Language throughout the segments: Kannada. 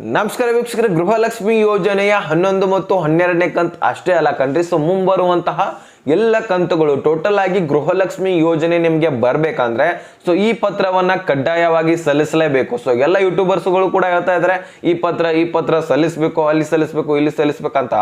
ನಮಸ್ಕಾರ ವೀಕ್ಷಕರ ಗೃಹಲಕ್ಷ್ಮಿ ಯೋಜನೆಯ ಹನ್ನೊಂದು ಮತ್ತು ಹನ್ನೆರಡನೇ ಕಂತ್ ಅಷ್ಟೇ ಅಲ್ಲ ಕಣ್ರಿ. ಸೊ ಮುಂಬರುವಂತಹ ಎಲ್ಲ ಕಂತುಗಳು ಟೋಟಲ್ ಆಗಿ ಗೃಹಲಕ್ಷ್ಮಿ ಯೋಜನೆ ನಿಮಗೆ ಬರಬೇಕಂದ್ರೆ ಸೊ ಈ ಪತ್ರವನ್ನ ಕಡ್ಡಾಯವಾಗಿ ಸಲ್ಲಿಸಲೇಬೇಕು. ಸೊ ಎಲ್ಲ ಯೂಟ್ಯೂಬರ್ಸ್ಗಳು ಕೂಡ ಹೇಳ್ತಾ ಇದ್ದಾರೆ ಈ ಪತ್ರ ಈ ಪತ್ರ ಸಲ್ಲಿಸಬೇಕು, ಅಲ್ಲಿ ಸಲ್ಲಿಸಬೇಕು, ಇಲ್ಲಿ ಸಲ್ಲಿಸಬೇಕಂತ.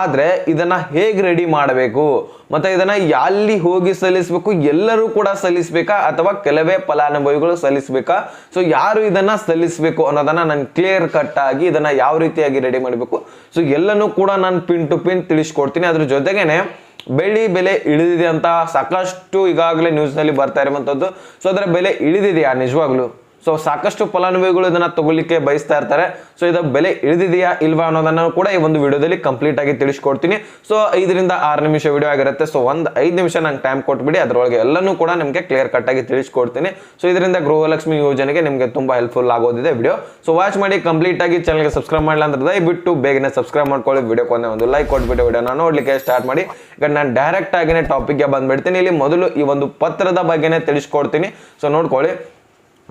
ಆದ್ರೆ ಇದನ್ನ ಹೇಗೆ ರೆಡಿ ಮಾಡಬೇಕು? ಮತ್ತೆ ಇದನ್ನ ಎಲ್ಲಿ ಹೋಗಿ ಸಲ್ಲಿಸಬೇಕು, ಎಲ್ಲರೂ ಕೂಡ ಸಲ್ಲಿಸಬೇಕಾ? ಅಥವಾ ಕೆಲವೇ ಫಲಾನುಭವಿಗಳು ಸಲ್ಲಿಸಬೇಕಾ? ಸೊ ಯಾರು ಇದನ್ನ ಸಲ್ಲಿಸಬೇಕು ಅನ್ನೋದನ್ನ ನಾನು ಕ್ಲಿಯರ್ ಕಟ್ ಆಗಿ ಇದನ್ನ ಯಾವ ರೀತಿಯಾಗಿ ರೆಡಿ ಮಾಡಬೇಕು? ಸೊ ಎಲ್ಲನೂ ಕೂಡ ನಾನು ಪಿನ್ ಟು ಪಿನ್ ತಿಳಿಸ್ಕೊಡ್ತೀನಿ. ಅದ್ರ ಜೊತೆಗೇನೆ ಬೆಳ್ಳಿ ಬೆಲೆ ಇಳಿದಿದೆ ಅಂತ ಸಾಕಷ್ಟು ಈಗಾಗಲೇ ನ್ಯೂಸ್ನಲ್ಲಿ ಬರ್ತಾ ಇರುವಂಥದ್ದು ಸೊ ಅದರ ಬೆಲೆ ಇಳಿದಿದೆಯಾ ನಿಜವಾಗ್ಲೂ? ಸೊ ಸಾಕಷ್ಟು ಫಲಾನುಭವಿಗಳು ಇದನ್ನ ತಗೊಳ್ಳಿಕ್ಕೆ ಬಯಸ್ತಾ ಇರ್ತಾರೆ. ಸೊ ಇದ ಬೆಲೆ ಇಳಿದಿದೆಯಾ ಇಲ್ವಾ ಅನ್ನೋದನ್ನ ಕೂಡ ಈ ಒಂದು ವಿಡಿಯೋದಲ್ಲಿ ಕಂಪ್ಲೀಟ್ ಆಗಿ ತಿಳಿಸ್ಕೊಡ್ತೀನಿ. ಸೊ ಐದರಿಂದ ಆರು ನಿಮಿಷ ವಿಡಿಯೋ ಆಗಿರುತ್ತೆ. ಸೊ ಒಂದು ಐದು ನಿಮಿಷ ನಂಗೆ ಟೈಮ್ ಕೊಟ್ಬಿಡಿ. ಅದರೊಳಗೆ ಎಲ್ಲನೂ ಕೂಡ ನಿಮಗೆ ಕ್ಲಿಯರ್ ಕಟ್ ಆಗಿ ತಿಳಿಸ್ಕೊಡ್ತೀನಿ. ಸೊ ಇದರಿಂದ ಗೃಹಲಕ್ಷ್ಮಿ ಯೋಜನೆಗೆ ನಿಮಗೆ ತುಂಬಾ ಹೆಲ್ಪ್ಫುಲ್ ಆಗೋದಿದೆ ವಿಡಿಯೋ ಸೊ ವಾಚ್ ಮಾಡಿ ಕಂಪ್ಲೀಟ್ ಆಗಿ ಚಾನಲ್ಗೆ ಸಬ್ಸ್ಕ್ರೈಬ್ ಮಾಡಲ್ಲ ಅಂದ್ರೆ ದಯವಿಟ್ಟು ಬೇಗನೆ ಸಬ್ಸ್ಕ್ರೈಬ್ ಮಾಡ್ಕೊಳ್ಳಿ. ವಿಡಿಯೋ ಕೊನೆ ಒಂದು ಲೈಕ್ ಕೊಟ್ಬಿಟ್ಟು ವಿಡಿಯೋನ ನೋಡ್ಲಿಕ್ಕೆ ಸ್ಟಾರ್ಟ್ ಮಾಡಿ. ಈಗ ನಾನು ಡೈರೆಕ್ಟ್ ಆಗಿನೇ ಟಾಪಿಕ್ಗೆ ಬಂದ್ಬಿಡ್ತೀನಿ. ಇಲ್ಲಿ ಮೊದಲು ಈ ಒಂದು ಪತ್ರದ ಬಗ್ಗೆನೇ ತಿಳಿಸ್ಕೊಡ್ತೀನಿ. ಸೊ ನೋಡ್ಕೊಳ್ಳಿ.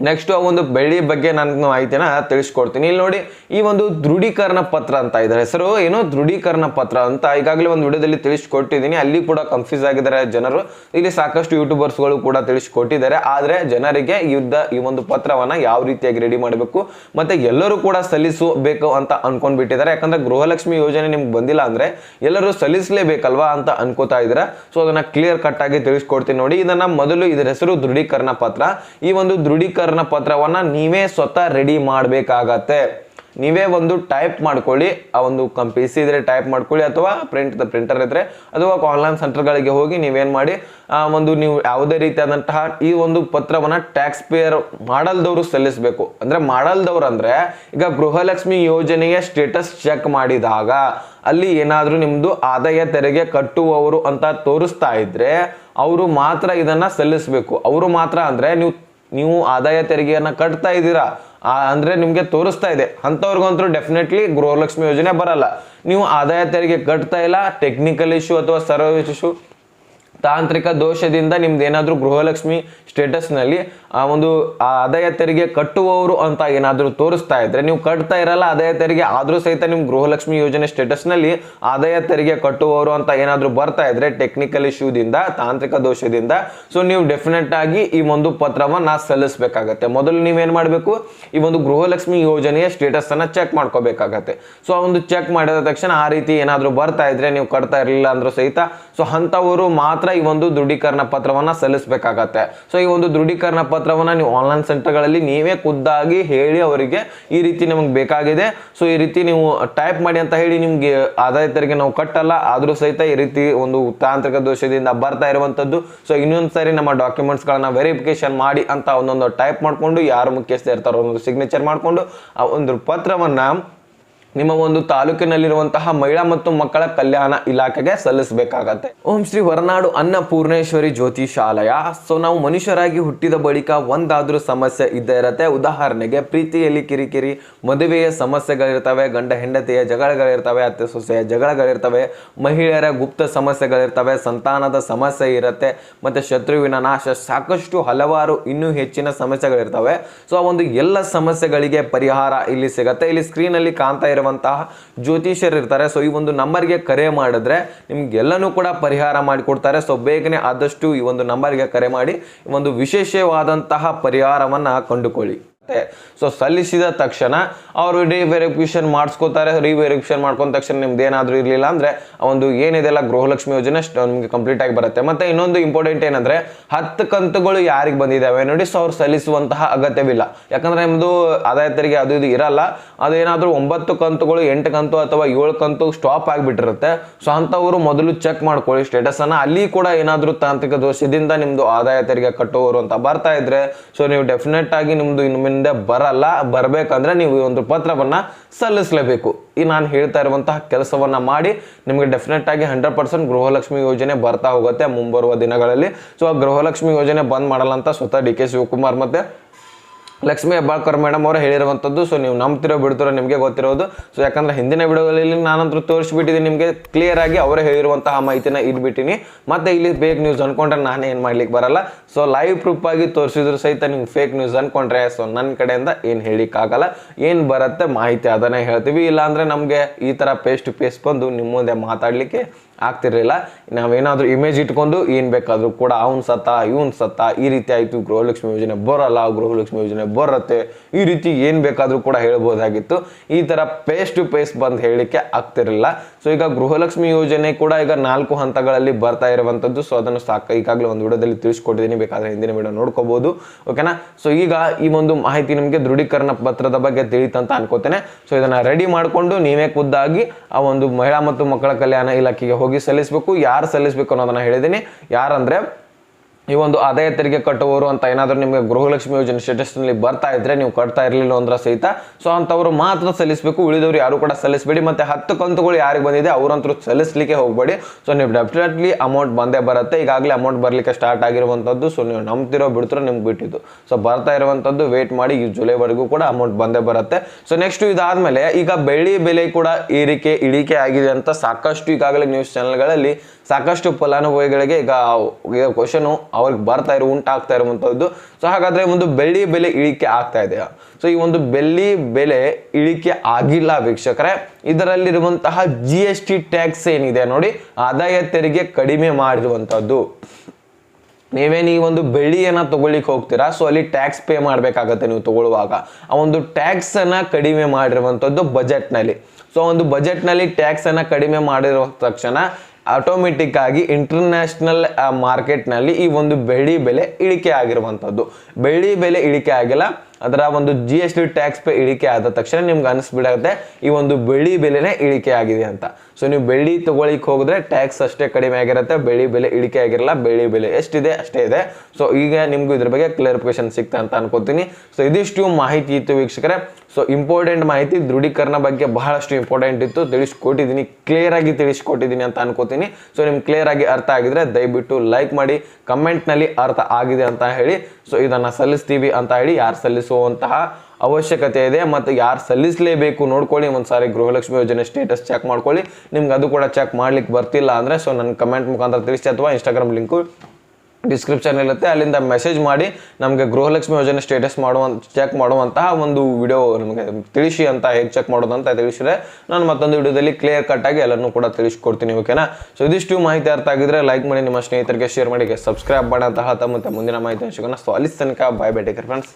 ನೆಕ್ಸ್ಟ್ ಒಂದು ಬೆಳ್ಳಿ ಬಗ್ಗೆ ನಾನು ಮಾಹಿತಿನ ತಿಳಿಸ್ಕೊಡ್ತೀನಿ. ಇಲ್ಲಿ ನೋಡಿ, ಈ ಒಂದು ದೃಢೀಕರಣ ಪತ್ರ ಅಂತ ಇದ್ದಾರೆ. ಹೆಸರು ಏನು ದೃಢೀಕರಣ ಪತ್ರ ಅಂತ ಈಗಾಗಲೇ ಒಂದು ವಿಡಿಯೋದಲ್ಲಿ ತಿಳಿಸ್ಕೊಟ್ಟಿದ್ದೀನಿ. ಅಲ್ಲಿ ಕೂಡ ಕನ್ಫ್ಯೂಸ್ ಆಗಿದ್ದಾರೆ ಜನರು. ಇಲ್ಲಿ ಸಾಕಷ್ಟು ಯೂಟ್ಯೂಬರ್ಸ್ಗಳು ಕೂಡ ತಿಳಿಸ್ಕೊಟ್ಟಿದ್ದಾರೆ. ಆದರೆ ಜನರಿಗೆ ಯುದ್ಧ, ಈ ಒಂದು ಪತ್ರವನ್ನು ಯಾವ ರೀತಿಯಾಗಿ ರೆಡಿ ಮಾಡಬೇಕು ಮತ್ತೆ ಎಲ್ಲರೂ ಕೂಡ ಸಲ್ಲಿಸಬೇಕು ಅಂತ ಅನ್ಕೊಂಡ್ಬಿಟ್ಟಿದ್ದಾರೆ. ಯಾಕಂದ್ರೆ ಗೃಹಲಕ್ಷ್ಮಿ ಯೋಜನೆ ನಿಮ್ಗೆ ಬಂದಿಲ್ಲ ಅಂದ್ರೆ ಎಲ್ಲರೂ ಸಲ್ಲಿಸಲೇಬೇಕಲ್ವಾ ಅಂತ ಅನ್ಕೋತಾ ಇದ್ದಾರೆ? ಸೊ ಅದನ್ನ ಕ್ಲಿಯರ್ ಕಟ್ ಆಗಿ ತಿಳಿಸ್ಕೊಡ್ತೀನಿ ನೋಡಿ. ಇದನ್ನ ಮೊದಲು ಇದರ ಹೆಸರು ದೃಢೀಕರಣ ಪತ್ರ. ಈ ಒಂದು ದೃಢೀಕರಣ ಪತ್ರವನ್ನ ನೀವೇ ಸ್ವತಃ ರೆಡಿ ಮಾಡಬೇಕಾಗತ್ತೆ. ನೀವೇ ಒಂದು ಟೈಪ್ ಮಾಡ್ಕೊಳ್ಳಿ, ಆ ಒಂದು ಪಿ ಸಿ ಇದ್ರೆ ಟೈಪ್ ಮಾಡ್ಕೊಳ್ಳಿ, ಅಥವಾ ಪ್ರಿಂಟ್ ಪ್ರಿಂಟರ್ ಇದ್ರೆ, ಅಥವಾ ಆನ್ಲೈನ್ ಸೆಂಟರ್ಗಳಿಗೆ ಹೋಗಿ ನೀವೇನ್ ಮಾಡಿ ಒಂದು ನೀವು ಯಾವುದೇ ರೀತಿಯಾದಂತಹ ಈ ಒಂದು ಪತ್ರವನ್ನ ಟ್ಯಾಕ್ಸ್ ಪೇಯರ್ ಮಾಡಲ್ದವರು ಸಲ್ಲಿಸಬೇಕು. ಅಂದ್ರೆ ಮಾಡಲ್ದವ್ರು ಅಂದ್ರೆ, ಈಗ ಗೃಹಲಕ್ಷ್ಮಿ ಯೋಜನೆಯ ಸ್ಟೇಟಸ್ ಚೆಕ್ ಮಾಡಿದಾಗ, ಅಲ್ಲಿ ಏನಾದರೂ ನಿಮ್ದು ಆದಾಯ ತೆರಿಗೆ ಕಟ್ಟುವವರು ಅಂತ ತೋರಿಸ್ತಾ ಇದ್ರೆ, ಅವರು ಮಾತ್ರ ಇದನ್ನ ಸಲ್ಲಿಸಬೇಕು. ಅವರು ಮಾತ್ರ ಅಂದ್ರೆ ನೀವು ನೀವು ಆದಾಯ ತೆರಿಗೆಯನ್ನ ಕಟ್ತಾ ಇದ್ದೀರಾ? ಅಂದ್ರೆ ನಿಮ್ಗೆ ತೋರಿಸ್ತಾ ಇದೆ. ಅಂಥವ್ರಿಗಂತೂ ಡೆಫಿನೆಟ್ಲಿ ಗೃಹಲಕ್ಷ್ಮಿ ಯೋಜನೆ ಬರಲ್ಲ. ನೀವು ಆದಾಯ ತೆರಿಗೆ ಕಟ್ತಾ ಇಲ್ಲ ಟೆಕ್ನಿಕಲ್ ಇಶ್ಯೂ ಅಥವಾ ಸರ್ವಿಸ್ ಇಶ್ಯೂ ತಾಂತ್ರಿಕ ದೋಷದಿಂದ ನಿಮ್ದು ಏನಾದರೂ ಗೃಹಲಕ್ಷ್ಮಿ ಸ್ಟೇಟಸ್ನಲ್ಲಿ, ಆ ಒಂದು ಆದಾಯ ತೆರಿಗೆ ಕಟ್ಟುವವರು ಅಂತ ಏನಾದರೂ ತೋರಿಸ್ತಾ ಇದ್ರೆ, ನೀವು ಕಟ್ತಾ ಇರಲ್ಲ, ಆದಾಯ ತೆರಿಗೆ, ಆದರೂ ಸಹಿತ ನಿಮ್ಮ ಗೃಹಲಕ್ಷ್ಮಿ ಯೋಜನೆ ಸ್ಟೇಟಸ್ನಲ್ಲಿ ಆದಾಯ ತೆರಿಗೆ ಕಟ್ಟುವವರು ಅಂತ ಏನಾದರೂ ಬರ್ತಾ ಇದ್ರೆ ಟೆಕ್ನಿಕಲ್ ಇಶ್ಯೂದಿಂದ ತಾಂತ್ರಿಕ ದೋಷದಿಂದ ಸೊ ನೀವು ಡೆಫಿನೆಟ್ ಆಗಿ ಈ ಒಂದು ಪತ್ರವನ್ನು ಸಲ್ಲಿಸಬೇಕಾಗತ್ತೆ. ಮೊದಲು ನೀವೇನು ಮಾಡಬೇಕು? ಈ ಒಂದು ಗೃಹಲಕ್ಷ್ಮಿ ಯೋಜನೆಯ ಸ್ಟೇಟಸನ್ನು ಚೆಕ್ ಮಾಡ್ಕೋಬೇಕಾಗತ್ತೆ. ಸೊ ಆ ಒಂದು ಚೆಕ್ ಮಾಡಿದ ತಕ್ಷಣ ಆ ರೀತಿ ಏನಾದರೂ ಬರ್ತಾ ಇದ್ರೆ, ನೀವು ಕಟ್ತಾ ಇರಲಿಲ್ಲ ಅಂದ್ರೂ ಸಹಿತ ಸೊ ಅಂಥವರು ಮಾತ್ರ ಈ ಒಂದು ದೃಢೀಕರಣ ಪತ್ರವನ್ನ ಸಲ್ಲಿಸಬೇಕಾಗತ್ತೆ. ಸೊ ಈ ಒಂದು ದೃಢೀಕರಣ ಪತ್ರವನ್ನ ನೀವು ಆನ್ಲೈನ್ ಸೆಂಟರ್ಗಳಲ್ಲಿ ನೀವೇ ಖುದ್ದಾಗಿ ಹೇಳಿ ಅವರಿಗೆ ಈ ರೀತಿ ನಿಮಗೆ ಬೇಕಾಗಿದೆ. ಸೊ ಈ ರೀತಿ ನೀವು ಟೈಪ್ ಮಾಡಿ ಅಂತ ಹೇಳಿ ನಿಮ್ಗೆ ಆದಾಯ ತೆರಿಗೆ ನಾವು ಕಟ್ಟಲ್ಲ. ಆದರೂ ಸಹಿತ ಈ ರೀತಿ ಒಂದು ತಾಂತ್ರಿಕ ದೋಷದಿಂದ ಬರ್ತಾ ಇರುವಂತದ್ದು. ಸೊ ಇನ್ನೊಂದು ಸಾರಿ ನಮ್ಮ ಡಾಕ್ಯುಮೆಂಟ್ಸ್ ಗಳನ್ನ ವೆರಿಫಿಕೇಶನ್ ಮಾಡಿ ಅಂತ ಒಂದೊಂದು ಟೈಪ್ ಮಾಡ್ಕೊಂಡು ಯಾರು ಮುಖ್ಯಸ್ಥ ಇರ್ತಾರೋ ಒಂದು ಸಿಗ್ನೇಚರ್ ಮಾಡ್ಕೊಂಡು ಆ ಒಂದು ಪತ್ರವನ್ನ ನಿಮ್ಮ ಒಂದು ತಾಲೂಕಿನಲ್ಲಿರುವಂತಹ ಮಹಿಳಾ ಮತ್ತು ಮಕ್ಕಳ ಕಲ್ಯಾಣ ಇಲಾಖೆಗೆ ಸಲ್ಲಿಸಬೇಕಾಗತ್ತೆ. ಓಂ ಶ್ರೀ ಹೊರನಾಡು ಅನ್ನಪೂರ್ಣೇಶ್ವರಿ ಜ್ಯೋತಿಷಾಲಯ. ಸೊ ನಾವು ಮನುಷ್ಯರಾಗಿ ಹುಟ್ಟಿದ ಬಳಿಕ ಒಂದಾದ್ರೂ ಸಮಸ್ಯೆ ಇದ್ದೇ ಇರತ್ತೆ. ಉದಾಹರಣೆಗೆ, ಪ್ರೀತಿಯಲ್ಲಿ ಕಿರಿಕಿರಿ, ಮದುವೆಯ ಸಮಸ್ಯೆಗಳಿರ್ತವೆ, ಗಂಡ ಹೆಂಡತಿಯ ಜಗಳಗಳಿರ್ತವೆ, ಅತ್ತೆ ಸೊಸೆಯ ಜಗಳಗಳಿರ್ತವೆ, ಮಹಿಳೆಯರ ಗುಪ್ತ ಸಮಸ್ಯೆಗಳಿರ್ತವೆ, ಸಂತಾನದ ಸಮಸ್ಯೆ ಇರುತ್ತೆ, ಮತ್ತೆ ಶತ್ರುವಿನ ನಾಶ, ಸಾಕಷ್ಟು ಹಲವಾರು ಇನ್ನೂ ಹೆಚ್ಚಿನ ಸಮಸ್ಯೆಗಳಿರ್ತವೆ. ಸೊ ಆ ಒಂದು ಎಲ್ಲ ಸಮಸ್ಯೆಗಳಿಗೆ ಪರಿಹಾರ ಇಲ್ಲಿ ಸಿಗತ್ತೆ. ಇಲ್ಲಿ ಸ್ಕ್ರೀನ್ ಅಲ್ಲಿ ಕಾಣ್ತಾ ಇರುವಂತಹ ಜ್ಯೋತಿಷ್ಯರು ಇರ್ತಾರೆ ಸೊ ಈ ಒಂದು ನಂಬರ್ಗೆ ಕರೆ ಮಾಡಿದ್ರೆ ನಿಮ್ಗೆಲ್ಲನೂ ಕೂಡ ಪರಿಹಾರ ಮಾಡಿಕೊಡ್ತಾರೆ. ಸೊ ಬೇಗನೆ ಆದಷ್ಟು ಈ ಒಂದು ನಂಬರ್ಗೆ ಕರೆ ಮಾಡಿ ಒಂದು ವಿಶೇಷವಾದಂತಹ ಪರಿಹಾರವನ್ನ ಕಂಡುಕೊಳ್ಳಿ. ಸೊ ಸಲ್ಲಿಸಿದ ತಕ್ಷಣ ಅವರು ರಿವೆರಿಫಿಕೇಶನ್ ಮಾಡಿಸ್ಕೋತಾರೆ. ರಿವೆರಿಫಿಕೇಶನ್ ಮಾಡ್ಕೊಂಡ ತಕ್ಷಣ ನಿಮ್ದು ಏನಾದರೂ ಇರಲಿಲ್ಲ ಅಂದ್ರೆ ಒಂದು ಏನಿದೆಲ್ಲ ಗೃಹಲಕ್ಷ್ಮಿ ಯೋಜನೆ ನಿಮಗೆ ಕಂಪ್ಲೀಟ್ ಆಗಿ ಬರುತ್ತೆ. ಮತ್ತೆ ಇನ್ನೊಂದು ಇಂಪಾರ್ಟೆಂಟ್ ಏನಂದ್ರೆ ಹತ್ತು ಕಂತುಗಳು ಯಾರಿಗೆ ಬಂದಿದ್ದಾವೆ ನೋಡಿ ಸೊ ಅವ್ರು ಸಲ್ಲಿಸುವಂತಹ ಅಗತ್ಯವಿಲ್ಲ. ಯಾಕಂದ್ರೆ ನಿಮ್ಮದು ಆದಾಯ ತೆರಿಗೆ ಅದು ಇದು ಇರಲ್ಲ. ಅದೇನಾದ್ರೂ ಒಂಬತ್ತು ಕಂತುಗಳು, ಎಂಟು ಕಂತು ಅಥವಾ ಏಳು ಕಂತು ಸ್ಟಾಪ್ ಆಗಿಬಿಟ್ಟಿರುತ್ತೆ. ಸೊ ಅಂಥವರು ಮೊದಲು ಚೆಕ್ ಮಾಡ್ಕೊಳ್ಳಿ ಸ್ಟೇಟಸ್ ಅನ್ನ. ಅಲ್ಲಿ ಕೂಡ ಏನಾದರೂ ತಾಂತ್ರಿಕ ದೋಷದಿಂದ ನಿಮ್ಮದು ಆದಾಯ ತೆರಿಗೆ ಕಟ್ಟುವವರು ಅಂತ ಬರ್ತಾ ಇದ್ರೆ ಸೊ ನೀವು ಡೆಫಿನೆಟ್ ಆಗಿ ನಿಮ್ಮದು ಇನ್ನು ಮುಂದೆ ಬರಲ್ಲ, ಬರಬೇಕಂದ್ರೆ ನೀವು ಒಂದು ಪತ್ರವನ್ನು ಸಲ್ಲಿಸಲೇಬೇಕು. ಈ ನಾನು ಹೇಳ್ತಾ ಇರುವಂತಹ ಕೆಲಸವನ್ನು ಮಾಡಿ ನಿಮಗೆ ಡೆಫಿನೆಟ್ ಆಗಿ ಹಂಡ್ರೆಡ್ ಪರ್ಸೆಂಟ್ ಗೃಹಲಕ್ಷ್ಮಿ ಯೋಜನೆ ಬರ್ತಾ ಹೋಗುತ್ತೆ ಮುಂಬರುವ ದಿನಗಳಲ್ಲಿ. ಸೊ ಆ ಗೃಹಲಕ್ಷ್ಮಿ ಯೋಜನೆ ಬಂದ್ ಮಾಡಲ್ಲ ಅಂತ ಸ್ವತಃ ಡಿ ಕೆ ಶಿವಕುಮಾರ್ ಮತ್ತೆ ಲಕ್ಷ್ಮೀ ಹೆಬ್ಬಾಳ್ಕರ್ ಮೇಡಮ್ ಅವರು ಹೇಳಿರುವಂಥದ್ದು ಸೊ ನೀವು ನಂಬ್ತಿರೋ ಬಿಡ್ತಿರೋ ನಿಮಗೆ ಗೊತ್ತಿರೋದು. ಸೊ ಯಾಕಂದ್ರೆ ಹಿಂದಿನ ವಿಡಿಯೋಗಳಲ್ಲಿ ನಾನಂತೂ ತೋರಿಸ್ಬಿಟ್ಟಿದ್ದೀನಿ ನಿಮಗೆ ಕ್ಲಿಯರ್ ಆಗಿ ಅವರೇ ಹೇಳಿರುವಂತಹ ಮಾಹಿತಿನ ಇಟ್ಬಿಟ್ಟಿನಿ ಮತ್ತೆ ಇಲ್ಲಿ ಫೇಕ್ ನ್ಯೂಸ್ ಅನ್ಕೊಂಡ್ರೆ ನಾನೇ ಏನು ಮಾಡ್ಲಿಕ್ಕೆ ಬರಲ್ಲ. ಸೊ ಲೈವ್ ಪ್ರೂಫ್ ಆಗಿ ತೋರಿಸಿದ್ರು ಸಹಿತ ನಿಮ್ಗೆ ಫೇಕ್ ನ್ಯೂಸ್ ಅನ್ಕೊಂಡ್ರೆ ಸೊ ನನ್ನ ಕಡೆಯಿಂದ ಏನು ಹೇಳಿಕ್ಕಾಗಲ್ಲ ಏನು ಬರುತ್ತೆ ಮಾಹಿತಿ ಅದನ್ನೇ ಹೇಳ್ತೀವಿ. ಇಲ್ಲಾಂದ್ರೆ ನಮಗೆ ಈ ಥರ ಪೇಸ್ಟ್ ಟು ಪೇಸ್ ಬಂದು ನಿಮ್ಮ ಮುಂದೆ ಮಾತಾಡಲಿಕ್ಕೆ ಆಗ್ತಿರ್ಲಿಲ್ಲ. ನಾವೇನಾದರೂ ಇಮೇಜ್ ಇಟ್ಕೊಂಡು ಏನು ಬೇಕಾದರೂ ಕೂಡ ಅವ್ನು ಸತ್ತ, ಇವನು ಸತ್ತ, ಈ ರೀತಿ ಆಯಿತು, ಗೃಹಲಕ್ಷ್ಮಿ ಯೋಜನೆ ಬರಲ್ಲ, ಗೃಹಲಕ್ಷ್ಮಿ ಯೋಜನೆ ಬರುತ್ತೆ, ಈ ರೀತಿ ಏನು ಬೇಕಾದರೂ ಕೂಡ ಹೇಳ್ಬೋದಾಗಿತ್ತು. ಈ ಥರ ಪೇಸ್ ಟು ಪೇಸ್ ಬಂದು ಹೇಳಲಿಕ್ಕೆ ಆಗ್ತಿರಲಿಲ್ಲ. ಸೊ ಈಗ ಗೃಹಲಕ್ಷ್ಮಿ ಯೋಜನೆ ಕೂಡ ಈಗ ನಾಲ್ಕು ಹಂತಗಳಲ್ಲಿ ಬರ್ತಾ ಇರುವಂಥದ್ದು ಸೊ ಅದನ್ನು ಸಾಕ, ಈಗಾಗಲೇ ಒಂದು ವಿಡಿಯೋದಲ್ಲಿ ತಿಳಿಸ್ಕೊಟ್ಟಿದ್ದೀನಿ. ಬೇಕಾದರೆ ಹಿಂದಿನ ವಿಡಿಯೋ ನೋಡ್ಕೋಬೋದು. ಓಕೆನಾ ಸೊ ಈಗ ಈ ಒಂದು ಮಾಹಿತಿ ನಿಮಗೆ ದೃಢೀಕರಣ ಪತ್ರದ ಬಗ್ಗೆ ತಿಳಿತಂತ ಅನ್ಕೋತೇನೆ. ಸೊ ಇದನ್ನು ರೆಡಿ ಮಾಡಿಕೊಂಡು ನೀವೇ ಖುದ್ದಾಗಿ ಆ ಒಂದು ಮಹಿಳಾ ಮತ್ತು ಮಕ್ಕಳ ಕಲ್ಯಾಣ ಇಲಾಖೆಗೆ ಹೋಗಿ ಸಲ್ಲಿಸಬೇಕು ಯಾರು ಸಲ್ಲಿಸಬೇಕು ಅನ್ನೋದನ್ನ ಹೇಳಿದ್ದೀನಿ ಯಾರಂದ್ರೆ ಈ ಒಂದು ಆದಾಯ ತೆರಿಗೆ ಕಟ್ಟುವವರು ಅಂತ ಏನಾದರೂ ನಿಮಗೆ ಗೃಹಲಕ್ಷ್ಮಿ ಯೋಜನೆ ಸ್ಟೇಟಸ್ನಲ್ಲಿ ಬರ್ತಾ ಇದ್ರೆ ನೀವು ಕಟ್ತಾ ಇರಲಿಲ್ಲ ಅಂದ್ರೆ ಸಹಿತ. ಸೊ ಅಂಥವ್ರು ಮಾತ್ರ ಸಲ್ಲಿಸಬೇಕು, ಉಳಿದವರು ಯಾರು ಕೂಡ ಸಲ್ಲಿಸಬೇಡಿ. ಮತ್ತೆ ಹತ್ತು ಕಂತುಗಳು ಯಾರಿಗೆ ಬಂದಿದೆ ಅವರಂತರೂ ಸಲ್ಲಿಸಲಿಕ್ಕೆ ಹೋಗಬೇಡಿ. ಸೊ ನೀವು ಡೆಫಿನೆಟ್ಲಿ ಅಮೌಂಟ್ ಬಂದೇ ಬರುತ್ತೆ. ಈಗಾಗಲೇ ಅಮೌಂಟ್ ಬರಲಿಕ್ಕೆ ಸ್ಟಾರ್ಟ್ ಆಗಿರುವಂಥದ್ದು ಸೊ ನೀವು ನಂಬ್ತಿರೋ ಬಿಡ್ತಿರೋ ನಿಮ್ಗೆ ಬಿಟ್ಟಿದ್ದು. ಸೊ ಬರ್ತಾ ಇರುವಂಥದ್ದು ವೇಟ್ ಮಾಡಿ, ಈ ಜುಲೈವರೆಗೂ ಕೂಡ ಅಮೌಂಟ್ ಬಂದೇ ಬರುತ್ತೆ. ಸೊ ನೆಕ್ಸ್ಟ್ ಇದಾದ್ಮೇಲೆ, ಈಗ ಬೆಳ್ಳಿ ಬೆಲೆ ಕೂಡ ಏರಿಕೆ, ಇಳಿಕೆ ಆಗಿದೆ ಅಂತ ಸಾಕಷ್ಟು ಈಗಾಗಲೇ ನ್ಯೂಸ್ ಚಾನೆಲ್ಗಳಲ್ಲಿ ಸಾಕಷ್ಟು ಫಲಾನುಭವಿಗಳಿಗೆ ಈಗ ಕ್ವಶನ್ ಅವ್ರಿಗೆ ಬರ್ತಾ ಇರೋ ಉಂಟಾಗ್ತಾ ಇರುವಂಥದ್ದು ಸೊ ಹಾಗಾದರೆ ಒಂದು ಬೆಳ್ಳಿ ಬೆಲೆ ಇಳಿಕೆ ಆಗ್ತಾ ಇದೆ. ಸೊ ಈ ಒಂದು ಬೆಳ್ಳಿ ಬೆಲೆ ಇಳಿಕೆ ಆಗಿಲ್ಲ ವೀಕ್ಷಕರೇ. ಇದರಲ್ಲಿರುವಂತಹ ಜಿ ಎಸ್ ಟಿ ಟ್ಯಾಕ್ಸ್ ಏನಿದೆ ನೋಡಿ, ಆದಾಯ ತೆರಿಗೆ ಕಡಿಮೆ ಮಾಡಿರುವಂಥದ್ದು. ನೀವೇನು ಈ ಒಂದು ಬೆಳ್ಳಿಯನ್ನ ತಗೊಳ್ಳಿಕ್ಕೆ ಹೋಗ್ತೀರಾ? ಸೊ ಅಲ್ಲಿ ಟ್ಯಾಕ್ಸ್ ಪೇ ಮಾಡಬೇಕಾಗತ್ತೆ ನೀವು ತಗೊಳ್ಳುವಾಗ. ಆ ಒಂದು ಟ್ಯಾಕ್ಸನ್ನು ಕಡಿಮೆ ಮಾಡಿರುವಂಥದ್ದು ಬಜೆಟ್ನಲ್ಲಿ ಸೊ ಒಂದು ಬಜೆಟ್ನಲ್ಲಿ ಟ್ಯಾಕ್ಸನ್ನು ಕಡಿಮೆ ಮಾಡಿರೋ ತಕ್ಷಣ ಆಟೋಮೆಟಿಕ್ ಆಗಿ ಇಂಟರ್ನ್ಯಾಷನಲ್ ಮಾರ್ಕೆಟ್ನಲ್ಲಿ ಈ ಒಂದು ಬೆಳ್ಳಿ ಬೆಲೆ ಇಳಿಕೆ ಆಗಿರುವಂಥದ್ದು. ಬೆಳ್ಳಿ ಬೆಲೆ ಇಳಿಕೆ ಆಗಿಲ್ಲ. ಅದರ ಒಂದು G S T tax pay ಇಳಿಕೆ ಆದ ತಕ್ಷಣ ನಿಮ್ಗೆ ಅನಿಸ್ಬಿಡುತ್ತೆ, ಈ ಒಂದು ಬೆಳ್ಳಿ ಬೆಲೆನೇ ಇಳಿಕೆ ಆಗಿದೆ ಅಂತ. ಸೊ ನೀವು ಬೆಳ್ಳಿ ತಗೊಳಿಕ್ ಹೋಗಿದ್ರೆ ಟ್ಯಾಕ್ಸ್ ಅಷ್ಟೇ ಕಡಿಮೆ ಆಗಿರುತ್ತೆ, ಬೆಳ್ಳಿ ಬೆಲೆ ಇಳಿಕೆ ಆಗಿರಲ್ಲ, ಬೆಳ್ಳಿ ಬೆಲೆ ಎಷ್ಟಿದೆ ಅಷ್ಟೇ ಇದೆ. ಸೊ ಈಗ ನಿಮ್ಗೂ ಇದ್ರ ಬಗ್ಗೆ ಕ್ಲಾರಿಫಿಕೇಶನ್ ಸಿಗ್ತಾ ಅಂತ ಅನ್ಕೋತೀನಿ. ಸೊ ಇದಿಷ್ಟು ಮಾಹಿತಿ ಇತ್ತು ವೀಕ್ಷಕರೇ. ಸೊ ಇಂಪಾರ್ಟೆಂಟ್ ಮಾಹಿತಿ, ದೃಢೀಕರಣ ಬಗ್ಗೆ ಬಹಳಷ್ಟು ಇಂಪಾರ್ಟೆಂಟ್ ಇತ್ತು. ತಿಳಿಸ್ಕೊಟ್ಟಿದ್ದೀನಿ ಕ್ಲಿಯರ್ ಆಗಿ ತಿಳಿಸ್ಕೊಟ್ಟಿದ್ದೀನಿ ಅಂತ ಅನ್ಕೋತೀನಿ. ಸೊ ನಿಮ್ಗೆ ಕ್ಲಿಯರ್ ಆಗಿ ಅರ್ಥ ಆಗಿದ್ರೆ ದಯವಿಟ್ಟು ಲೈಕ್ ಮಾಡಿ ಕಮೆಂಟ್ನಲ್ಲಿ ಅರ್ಥ ಆಗಿದೆ ಅಂತ ಹೇಳಿ. ಸೊ ಇದನ್ನ ಸಲ್ಲಿಸ್ತೀವಿ ಅಂತ ಹೇಳಿ, ಯಾರು ಸಲ್ಲಿಸುವಂತಹ ಅವಶ್ಯಕತೆ ಇದೆ ಮತ್ತು ಯಾರು ಸಲ್ಲಿಸಲೇಬೇಕು ನೋಡ್ಕೊಳ್ಳಿ, ಒಂದ್ಸಾರಿ ಗೃಹಲಕ್ಷ್ಮಿ ಯೋಜನೆ ಸ್ಟೇಟಸ್ ಚೆಕ್ ಮಾಡ್ಕೊಳ್ಳಿ. ನಿಮ್ಗೆ ಅದು ಕೂಡ ಚೆಕ್ ಮಾಡ್ಲಿಕ್ಕೆ ಬರ್ತಿಲ್ಲ ಅಂದರೆ ಸೊ ನನ್ನ ಕಮೆಂಟ್ ಮುಖಾಂತರ ತಿಳಿಸಿ ಅಥವಾ ಇನ್ಸ್ಟಾಗ್ರಾಮ್ ಲಿಂಕು ಡಿಸ್ಕ್ರಿಪ್ಷನ್ ಇರುತ್ತೆ. ಅಲ್ಲಿಂದ ಮೆಸೇಜ್ ಮಾಡಿ ನಮಗೆ ಗೃಹಲಕ್ಷ್ಮಿ ಯೋಜನೆ ಸ್ಟೇಟಸ್ ಮಾಡುವಂತ ಚೆಕ್ ಮಾಡುವಂತಹ ಒಂದು ವಿಡಿಯೋ ನಮಗೆ ತಿಳಿಸಿ ಅಂತ ಹೇಗೆ ಚೆಕ್ ಮಾಡೋದು ಅಂತ ತಿಳಿಸಿದ್ರೆ ನಾನು ಮತ್ತೊಂದು ವಿಡಿಯೋದಲ್ಲಿ ಕ್ಲಿಯರ್ ಕಟ್ ಆಗಿ ಎಲ್ಲನೂ ಕೂಡ ತಿಳಿಸ್ಕೊಡ್ತೀನಿ ಓಕೆನಾ ಸೊ ಇದಿಷ್ಟು ಮಾಹಿತಿ ಅರ್ಥ ಆಗಿದ್ರೆ ಲೈಕ್ ಮಾಡಿ, ನಿಮ್ಮ ಸ್ನೇಹಿತರಿಗೆ ಶೇರ್ ಮಾಡಿ ಸಬ್ಸ್ಕ್ರೈಬ್ ಮಾಡಿ ಅಂತ ಹೇಳ್ತಾ ಮತ್ತೆ ಮುಂದಿನ ಮಾಹಿತಿ ಸಿಗೋಣ ಸೊ ಅಲ್ಲಿ ತನಕ ಬಾಯ್ ಫ್ರೆಂಡ್ಸ್